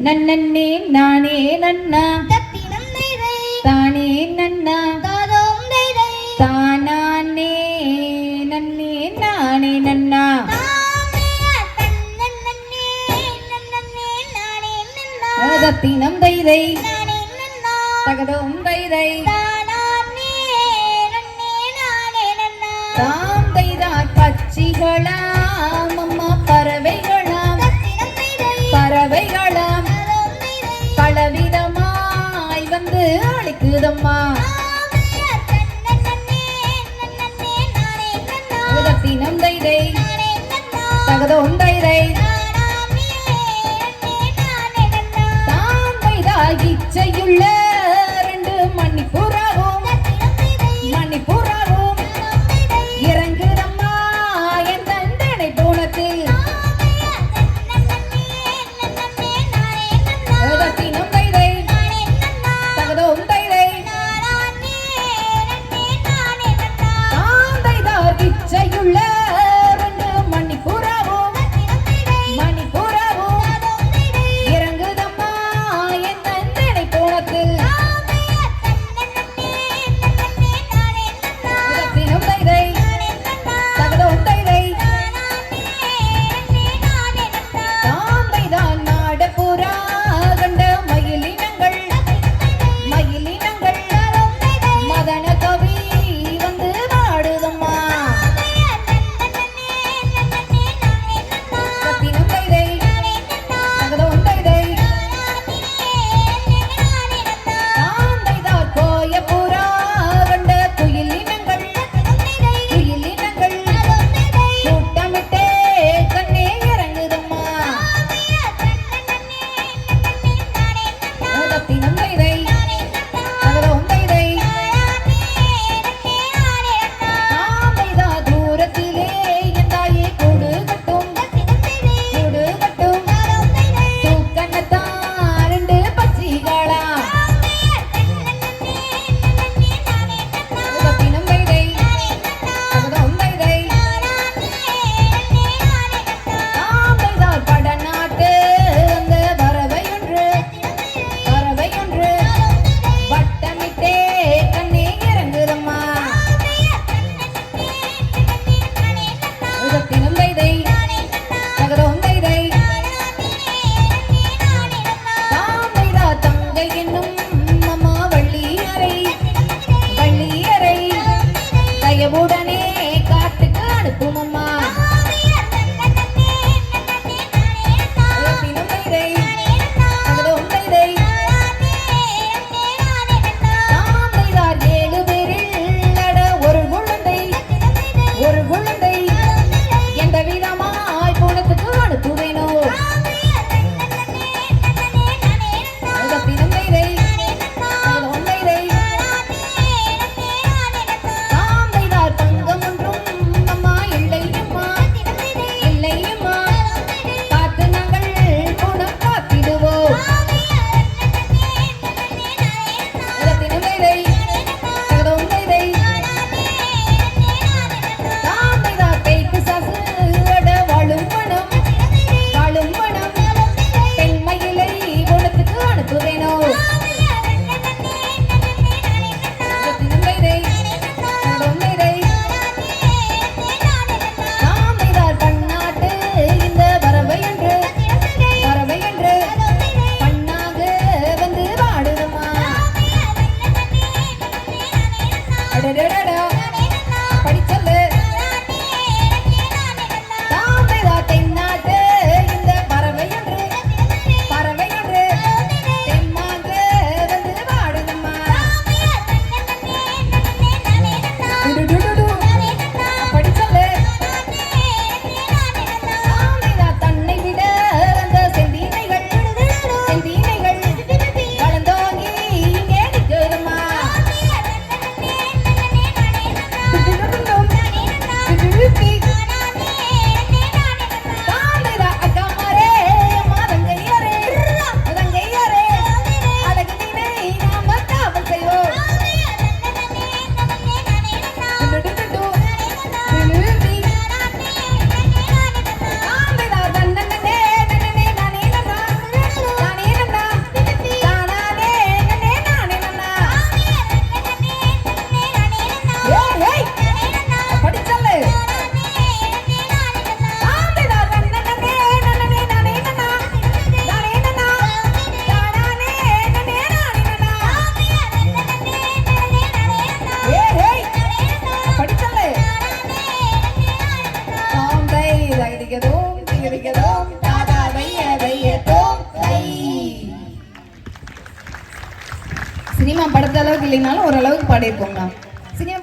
ನನ್ನನ್ನೇ ನಾನೇ ನನ್ನ ತಾನೇ ನನ್ನ ತಾನಾನೇ ನನ್ನೇ ನಾನೇ ನನ್ನ தத்தினம் தைதை தகதம் தைதை தாம் தைதார் பச்சிகளாமம் பறவைகளும் பலவிதமாய் வந்து அழைக்குதம்மா. தகதத்தினம் தைதை தகதம் தைதை வைக்கிறோம் தாதா வைய வையத்தோம் சினிமா படுத்த அளவுக்கு இல்லைனாலும் ஓரளவுக்கு பாடியிருப்போம்ண்ணா சினிமா